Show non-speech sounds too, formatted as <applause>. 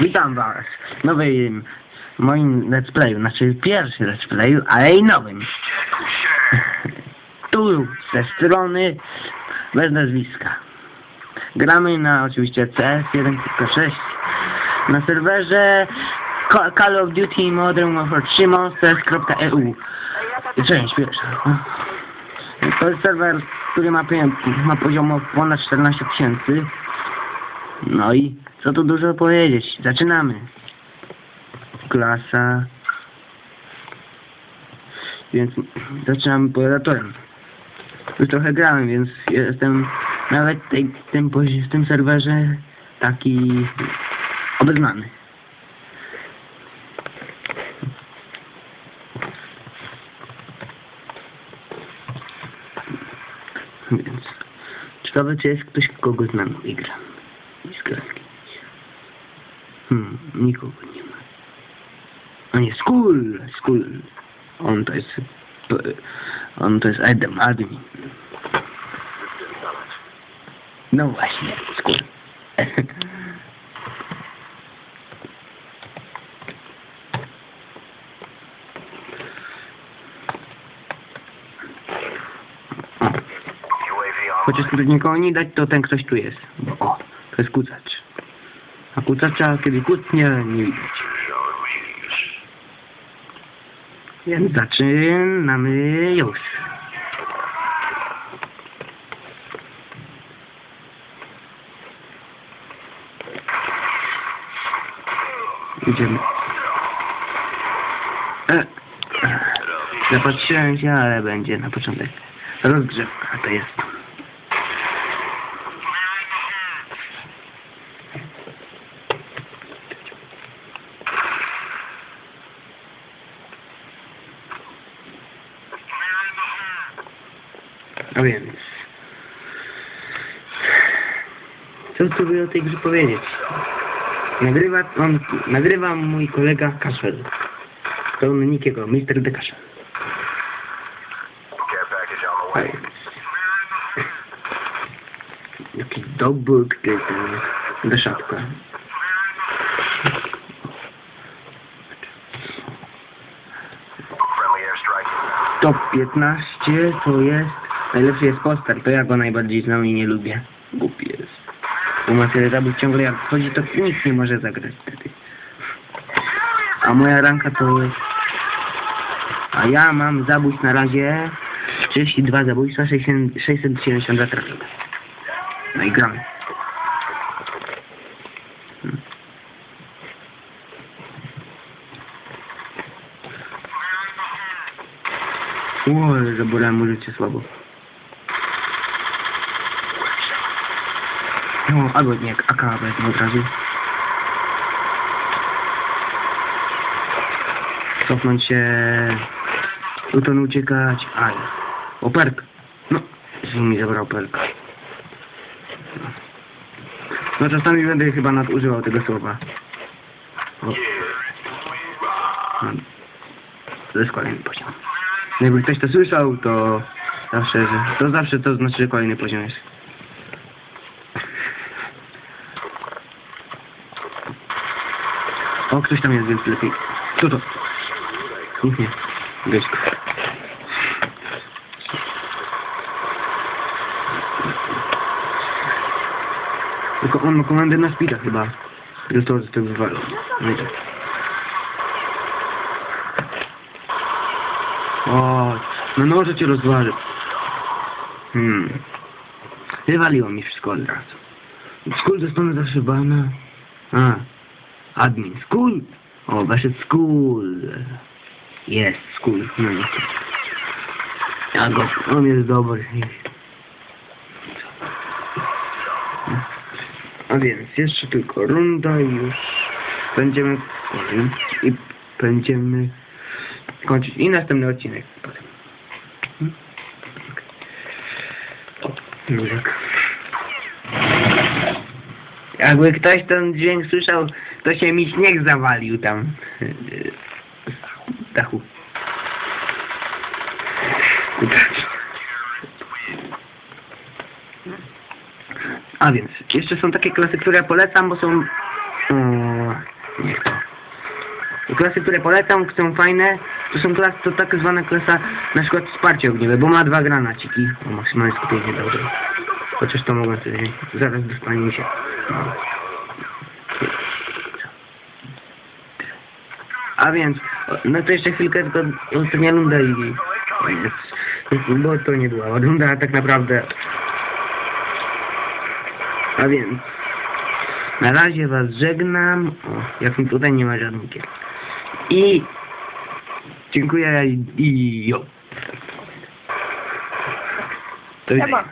Witam was w nowym moim let's playu, znaczy pierwszy let's playu, ale i nowym. <laughs> Tu ze strony bez nazwiska. Gramy na oczywiście CS 1.6 na serwerze Ca- Call of Duty Modern Warfare 3 Monsters.eu Część pierwsza. To jest serwer, który ma, ma poziom ponad 14 tysięcy. No i co tu dużo powiedzieć. Zaczynamy. Klasa. Więc zaczynamy podatorem. Już trochę grałem, więc jestem nawet tej, tym, w tym serwerze taki obeznany. Więc ciekawe, czy jest ktoś, kogo znam i gram. I. Hmm, nikogo nie ma. A nie, Skull! Skull. On to jest... On to jest Adam, admin. No właśnie. O. <laughs> Chociaż tu nikogo nie dać, to ten ktoś tu jest. Bo o, to jest kucacz. A kucacza, kiedy kucnie, nie widać. Więc zaczynamy już. Idziemy. E, e, zapatrzyłem się, ale będzie na początek. Rozgrzewka to jest. A więc. Co tu by o tej grze powiedzieć? Nagrywa, on, nagrywa mój kolega Kaszel. To on nikiego, Mr. De Kaszel. Jaki dobry ten deszatka. Friendly airstrike. Top 15 to jest... Najlepszy jest poster, to ja go najbardziej znam i nie lubię. Głupi jest. Bo ma tyle zabójstw ciągle jak wchodzi, to nikt nie może zagrać wtedy. A moja ranka to. A ja mam zabójstw na razie 32 zabójstwa, 600 672 trafione. No i gramy. Hmm. Oj, zabrałem mu życie słabo. No, albo nie, AK wezmę od razu. Cofnąć się. Uton uciekać. Aj. O, perk. No, że mi zabrał perk. No czasami będę chyba nadużywał tego słowa. O. No. To jest kolejny poziom. Jakby ktoś to słyszał, to zawsze, to zawsze to znaczy, że kolejny poziom jest. O, ktoś tam jest, więc lepiej. Kto to? Nikt nie. Tylko on ma komandę na speeda chyba. Został z tego wywalony. No i tak. O, no noże cię rozważy. Hmm. Wywaliło mi wszystko od razu. Skul dostanę zawsze bana. A, admin. Skul! O, weszedł skul. Jest skul. No nie. Ja go, on jest dobry. A więc jeszcze tylko runda i już będziemy i będziemy kończyć i następny odcinek potem. Jakby ktoś ten dźwięk słyszał, to się mi śnieg zawalił tam. Z dachu. A więc, jeszcze są takie klasy, które polecam, bo są... To. Klasy, które polecam, są fajne, to są klasy, to tak zwana klasa, na przykład wsparcie ogniowe, bo ma dwa granaciki. O, maksymalne skupienie, dobrze. Chociaż to mogę sobie, zaraz dostanie się. No. A więc, no to jeszcze chwilkę, tylko ostatnia runda i... Bo to nie była runda, a tak naprawdę... A więc... Na razie was żegnam. O, jak mi tutaj nie ma żadnych. I... Dziękuję i, jo. Widzenia. Siema.